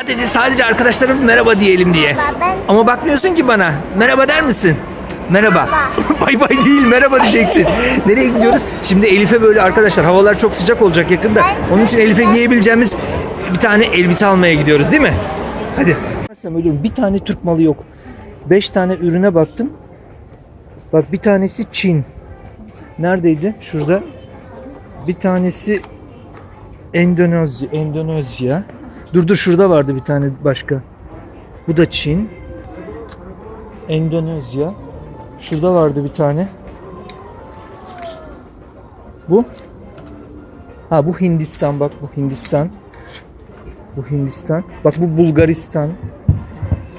Sadece sadece arkadaşlarım merhaba diyelim diye. Ben Ama bakmıyorsun ki bana. Merhaba der misin? Merhaba. bay bay değil merhaba diyeceksin. Nereye gidiyoruz? Şimdi Elif'e böyle arkadaşlar havalar çok sıcak olacak yakında. Onun için Elif'e giyebileceğimiz bir tane elbise almaya gidiyoruz değil mi? Hadi. Sen ölürüm. Bir tane Türk malı yok. Beş tane ürüne baktım. Bak bir tanesi Çin. Neredeydi? Şurada. Bir tanesi Endonezya. Endonezya. Dur dur şurada vardı bir tane başka. Bu da Çin. Endonezya. Şurada vardı bir tane. Bu? Ha bu Hindistan bak bu Hindistan. Bu Hindistan. Bak bu Bulgaristan.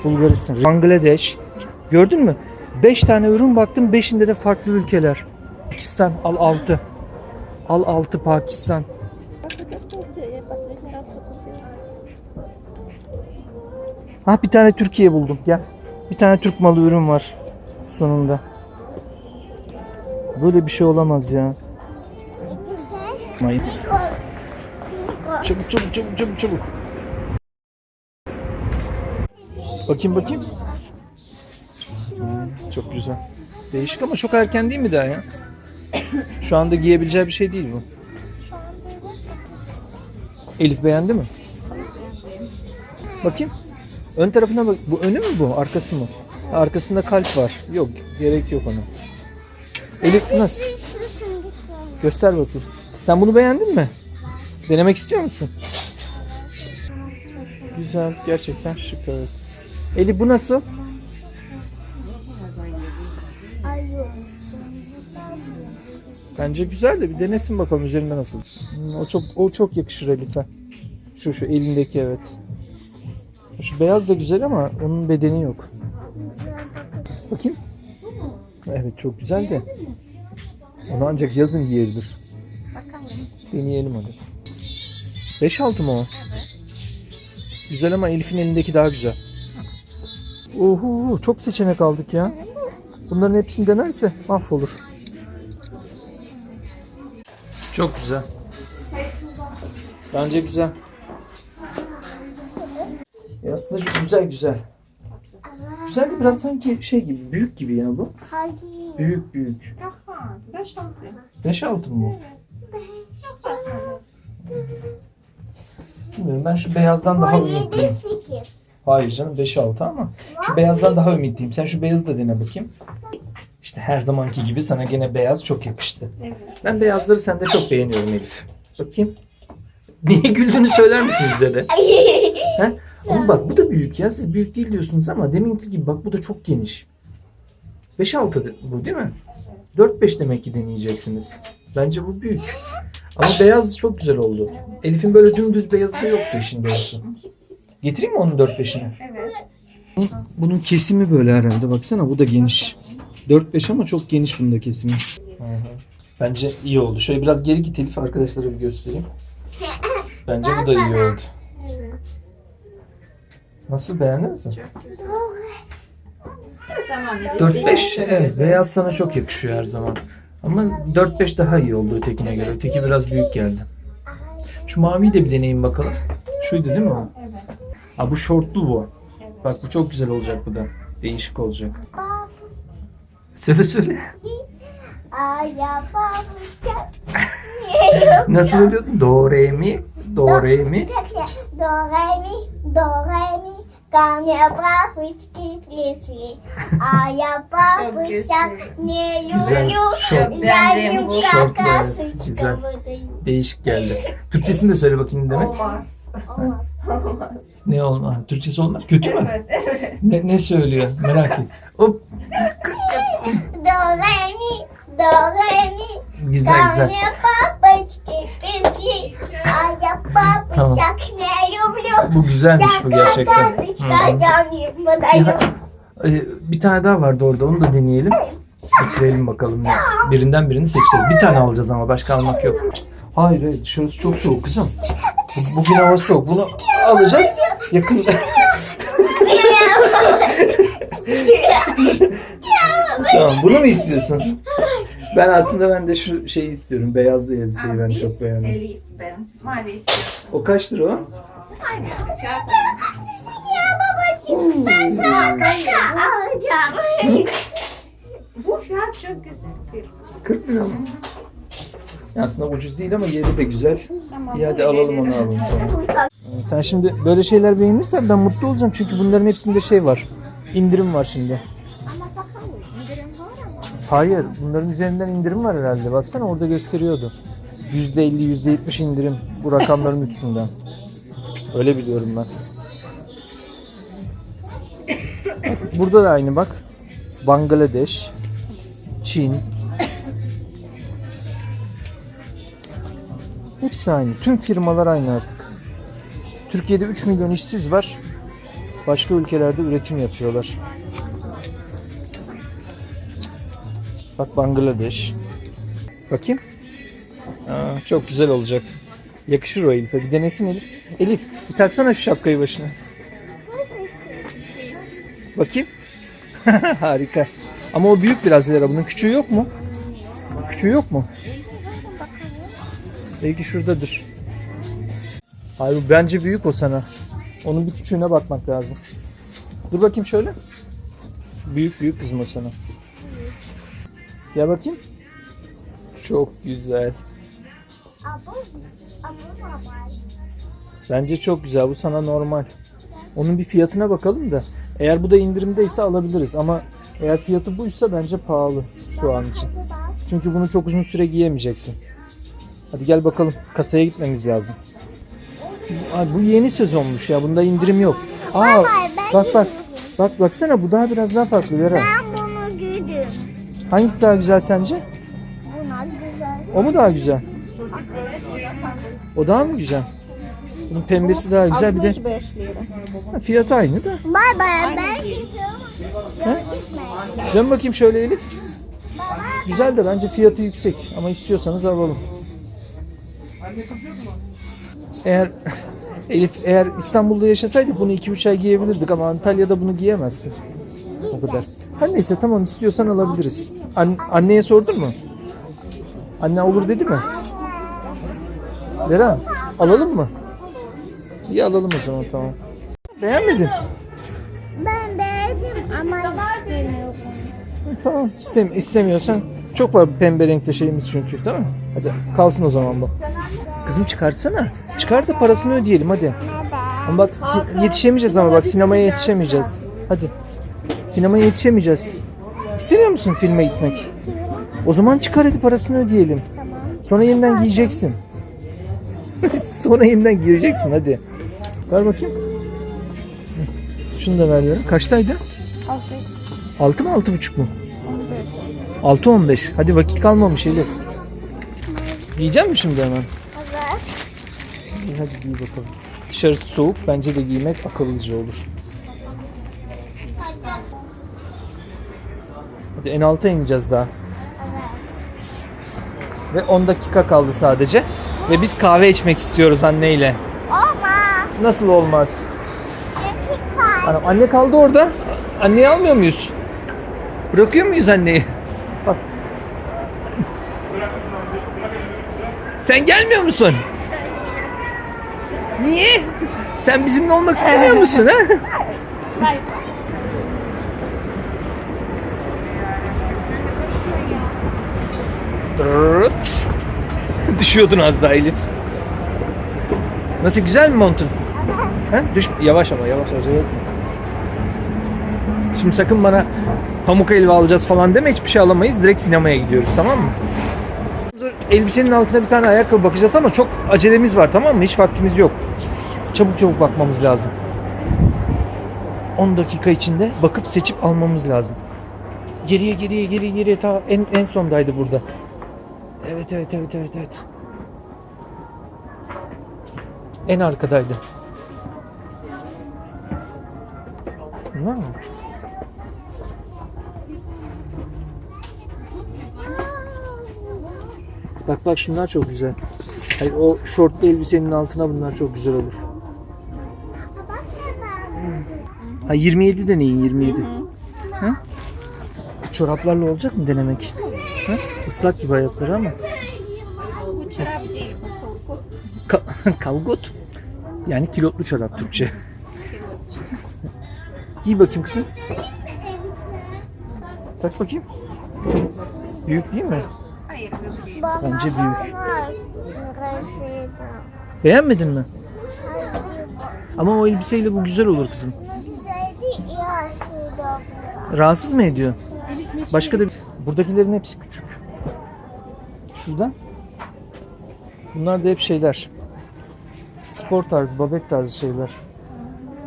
Bulgaristan. Bangladeş. Gördün mü? 5 tane ürün baktım. 5'inde de farklı ülkeler. Pakistan al 6. Al 6 Pakistan. Ha bir tane Türkiye buldum. Gel. Bir tane Türk malı ürün var sonunda. Böyle bir şey olamaz ya. Mayın. Çabuk çabuk çabuk çabuk çabuk. Bakayım bakayım. Çok güzel. Değişik ama çok erken değil mi daha ya? Şu anda giyebileceği bir şey değil bu. Elif beğendi mi? Bakayım. Ön tarafına bak. Bu önü mü bu? Arkası mı? Arkasında kalp var. Yok. Gerek yok ona. Elif nasıl? Göster bakayım. Sen bunu beğendin mi? Denemek istiyor musun? Güzel. Gerçekten şık evet. Elif bu nasıl? Bence güzel de bir denesin bakalım üzerinde nasıl. Hmm, o çok o çok yakışır Elif'e. Şu şu elindeki evet. Şu beyaz da güzel ama onun bedeni yok. Bakayım. Evet çok güzel de. Onu ancak yazın giyebilir. Deneyelim hadi. 5-6 mı o? Güzel ama Elif'in elindeki daha güzel. Oho çok seçenek aldık ya. Bunların hepsini denerse mahvolur. Çok güzel. Bence güzel. Ya aslında çok güzel güzel. Güzel de biraz sanki şey gibi, büyük gibi ya bu. Hayır. Büyük büyük. Beş altı mı bu? Bilmiyorum ben şu beyazdan daha ümitliyim. Hayır canım 5-6 ama şu beyazdan daha ümitliyim. Sen şu beyazı da dene bakayım. İşte her zamanki gibi sana gene beyaz çok yakıştı. Ben beyazları sende çok beğeniyorum Elif. Bakayım. Niye güldüğünü söyler misin bize de? He? Ama bak bu da büyük ya. Siz büyük değil diyorsunuz ama deminki gibi bak bu da çok geniş. 5-6 bu değil mi? 4-5 demek ki deneyeceksiniz. Bence bu büyük. Ama beyaz çok güzel oldu. Elif'in böyle dümdüz beyazı da yoktu işin doğrusu. Getireyim mi onun 4-5'ini? Evet. Bunun kesimi böyle herhalde. Baksana bu da geniş. 4-5 ama çok geniş bunun da kesimi. Bence iyi oldu. Şöyle biraz geri git Elif arkadaşlara bir göstereyim. Bence bu da iyi oldu. Nasıl beğendiniz mi? 4-5 evet beyaz sana çok yakışıyor her zaman. Ama 4-5 daha iyi oldu ötekine göre. Öteki biraz büyük geldi. Şu maviyi de bir deneyeyim bakalım. Şuydu değil mi o? Ha bu şortlu bu. Bak bu çok güzel olacak bu da. Değişik olacak. Söyle söyle. Nasıl söylüyordun? Do re mi, do re mi. Do re mi, do re mi. Araba fıçkı flesi. Araba Çok uçak. Ne Güzel. yolu. Şort. beğendiğim bu. Güzel. Değişik geldi. Türkçesini de söyle bakayım demek. Olmaz. Olmaz. Olmaz. Ne olmaz? Türkçesi olmaz. Kötü mü? Evet, evet. Ne, ne söylüyor? Merak et. Hop. Do re mi, do re mi. Güzel güzel. Tamam. Bu güzelmiş bu gerçekten. Ya, e, bir tane daha vardı orada onu da deneyelim. Bitirelim bakalım. Ne. Birinden birini seçeceğiz. Bir tane alacağız ama başka almak yok. Hayır hayır dışarısı çok soğuk kızım. Bu- Bugün hava soğuk. Bunu alacağız. Yakında. tamam bunu mu istiyorsun? Ben aslında ben de şu şeyi istiyorum. Beyazlı elbiseyi ben çok beğendim. Elif ben. Mavi istiyorum. O kaç lira o? Ben kasa alacağım. Bu fiyat çok güzel. 40 lira mı? Aslında ucuz değil ama yeri de güzel. İyi hadi alalım onu alalım. Tamam. Sen şimdi böyle şeyler beğenirsen ben mutlu olacağım çünkü bunların hepsinde şey var. İndirim var şimdi. Hayır, bunların üzerinden indirim var herhalde. Baksana orada gösteriyordu. %50, %70 indirim bu rakamların üstünden. Öyle biliyorum ben. Burada da aynı bak. Bangladeş, Çin. Hepsi aynı. Tüm firmalar aynı artık. Türkiye'de 3 milyon işsiz var. Başka ülkelerde üretim yapıyorlar. Bak Bangladeş. Bakayım. Aa, çok güzel olacak. Yakışır o Elif'e. Bir denesin Elif. Elif bir taksana şu şapkayı başına. Bakayım. Harika. Ama o büyük biraz Lera. Bunun küçüğü yok mu? Küçüğü yok mu? Belki şuradadır. Bu bence büyük o sana. Onun bir küçüğüne bakmak lazım. Dur bakayım şöyle. Büyük büyük kızım o sana. Gel bakayım. Çok güzel. Bence çok güzel. Bu sana normal. Onun bir fiyatına bakalım da. Eğer bu da indirimdeyse alabiliriz ama eğer fiyatı buysa bence pahalı şu an için. Çünkü bunu çok uzun süre giyemeyeceksin. Hadi gel bakalım. Kasaya gitmemiz lazım. Ay, bu yeni sezonmuş ya. Bunda indirim yok. Aa, bak bak. Bak baksana bu daha biraz daha farklı Vera. Hangisi daha güzel sence? Bunlar güzel. O mu daha güzel? O daha mı güzel? Bunun pembesi daha güzel bir de 65 lira. ha, fiyatı aynı da. Bay bay ben? Dön bakayım şöyle Elif. Güzel de bence fiyatı yüksek ama istiyorsanız alalım. Eğer Elif eğer İstanbul'da yaşasaydık bunu 2-3 ay giyebilirdik ama Antalya'da bunu giyemezsin. O kadar. Her neyse tamam istiyorsan alabiliriz. An- anneye sordun mu? Anne olur dedi mi? Vera alalım mı? İyi alalım o zaman tamam. Beğenmedin? Ben beğendim ama istemiyorum. Tamam istem istemiyorsan çok var pembe renkte şeyimiz çünkü tamam mı? Hadi kalsın o zaman bu. Kızım çıkarsana. Çıkar da parasını ödeyelim hadi. Ama bak si- yetişemeyeceğiz ama bak sinemaya yetişemeyeceğiz. Hadi. Sinemaya yetişemeyeceğiz. İstemiyor musun filme gitmek? O zaman çıkar hadi parasını ödeyelim. Sonra yeniden giyeceksin. Sonra yeniden gireceksin hadi. Ver bakayım. Şunu da ver diyorum. Kaçtaydı? 6 mı 6,5 mu? 6-15. Hadi vakit kalmamış Elif. Giyecek mi şimdi hemen? Evet. Hadi giy bakalım. Dışarısı soğuk. Bence de giymek akıllıca olur. Hadi en alta ineceğiz daha. Ve 10 dakika kaldı sadece. Ve biz kahve içmek istiyoruz anneyle. Olmaz. Nasıl olmaz? Anam, anne kaldı orada. Anneyi almıyor muyuz? Bırakıyor muyuz anneyi? Bak. Sen gelmiyor musun? Niye? Sen bizimle olmak istemiyor musun ha? Dırırt. Düşüyordun az daha Elif. Nasıl güzel mi montun? Ha? Düş yavaş ama yavaş acele etme. Şimdi sakın bana pamuk elva alacağız falan deme hiçbir şey alamayız. Direkt sinemaya gidiyoruz tamam mı? Elbisenin altına bir tane ayakkabı bakacağız ama çok acelemiz var tamam mı? Hiç vaktimiz yok. Çabuk çabuk bakmamız lazım. 10 dakika içinde bakıp seçip almamız lazım. Geriye geriye geriye geriye ta en en sondaydı burada. Evet evet evet evet evet. En arkadaydı. Bunlar mı? Bak bak şunlar çok güzel. Hayır, o şortlu elbisenin altına bunlar çok güzel olur. Ha 27 deneyin 27. Ha? Çoraplarla olacak mı denemek? Ha? Islak gibi ayakları ama. Bu çorap değil. Ka- kalgot. Yani kilotlu çorap Türkçe. Giy bakayım kızım. Tak bakayım. Büyük değil mi? Hayır büyük değil. Bence büyük. Beğenmedin mi? Ama o elbiseyle bu güzel olur kızım. Rahatsız mı ediyor? Başka da buradakilerin hepsi küçük. Şurada. Bunlar da hep şeyler. Spor tarzı, babet tarzı şeyler.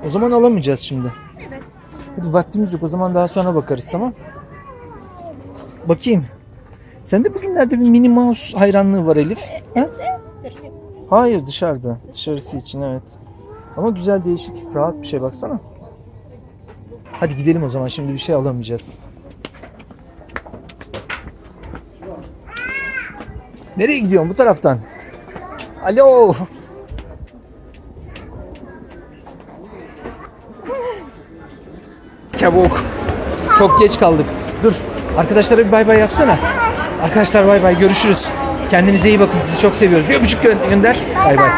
O zaman alamayacağız şimdi. Evet. Hadi vaktimiz yok. O zaman daha sonra bakarız tamam? Bakayım. Sende bugünlerde bir Minnie Mouse hayranlığı var Elif. Ha? Hayır dışarıda. Dışarısı için evet. Ama güzel değişik. Rahat bir şey baksana. Hadi gidelim o zaman. Şimdi bir şey alamayacağız. Nereye gidiyorsun? Bu taraftan. Alo. Çabuk. Çok geç kaldık. Dur. Arkadaşlara bir bay bay yapsana. Arkadaşlar bay bay görüşürüz. Kendinize iyi bakın. Sizi çok seviyorum. Bir öpücük gö- gönder. Bay bay.